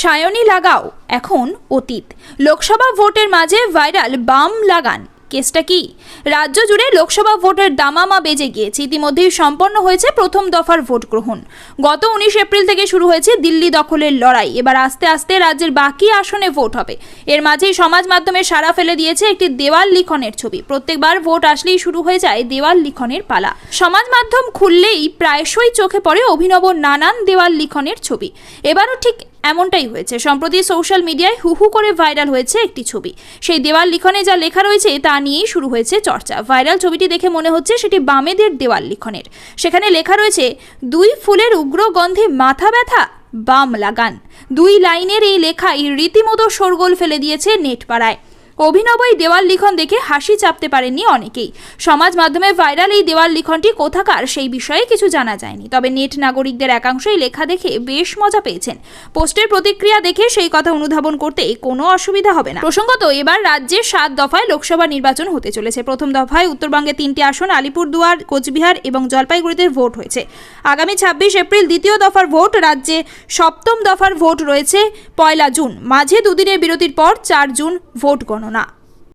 সায়নী লাগাও, এখন অতীত। লোকসভা ভোটের মাঝে ভাইরাল বাম লাগান, কেসটা কি? রাজ্য জুড়ে লোকসভা ভোটের দামামা বেজে গিয়েছে ইতিমধ্যেই সম্পন্ন হয়েছে প্রথম দফার ভোট গ্রহণ। গত উনিশ এপ্রিল থেকে শুরু হয়েছে দিল্লি দখলের লড়াই, এবার আস্তে আস্তে রাজ্যের বাকি আসনে ভোট হবে। এর মাঝেই সমাজ মাধ্যমে সারা ফেলে দিয়েছে একটি দেওয়াল লিখনের ছবি। প্রত্যেকবার ভোট আসলেই শুরু হয়ে যায় দেওয়াল লিখনের পালা। সমাজ মাধ্যম খুললেই প্রায়শই চোখে পড়ে অভিনব নানান দেওয়াল লিখনের ছবি। এবারও ঠিক এমনটাই হয়েছে। সম্প্রতি সোশ্যাল মিডিয়ায় হুহু করে ভাইরাল হয়েছে একটি ছবি। সেই দেওয়াল লিখনে যা লেখা রয়েছে তা নিয়েই শুরু হয়েছে চর্চা। ভাইরাল ছবিটি দেখে মনে হচ্ছে সেটি বামেদের দেওয়াল লিখনের। সেখানে লেখা রয়েছে, দুই ফুলের উগ্র গন্ধে মাথা ব্যথা, বাম লাগান। দুই লাইনের এই লেখাই রীতিমতো শোরগোল ফেলে দিয়েছে নেট পাড়ায় অভিনব এই দেওয়াল লিখন দেখে হাসি চাপতে পারেননি অনেকেই। সমাজ মাধ্যমে ভাইরাল এই দেওয়াল লিখনটি কোথাকার সেই বিষয়ে কিছু জানা যায়নি। তবে নেট নাগরিকদের একাংশই লেখা দেখে বেশ মজা পেয়েছেন। পোস্টের প্রতিক্রিয়া দেখে সেই কথা অনুধাবন করতে কোনো অসুবিধা হবে না। প্রসঙ্গত, এবার রাজ্যে সাত দফায় লোকসভা নির্বাচন হতে চলেছে। প্রথম দফায় উত্তরবঙ্গে তিনটি আসন, আলিপুরদুয়ার, কোচবিহার এবং জলপাইগুড়িতে ভোট হয়েছে। আগামী ছাব্বিশ এপ্রিল দ্বিতীয় দফার ভোট, রাজ্যে সপ্তম দফার ভোট রয়েছে পয়লা জুন। মাঝে দুদিনের বিরতির পর চার জুন ভোট গণনা। না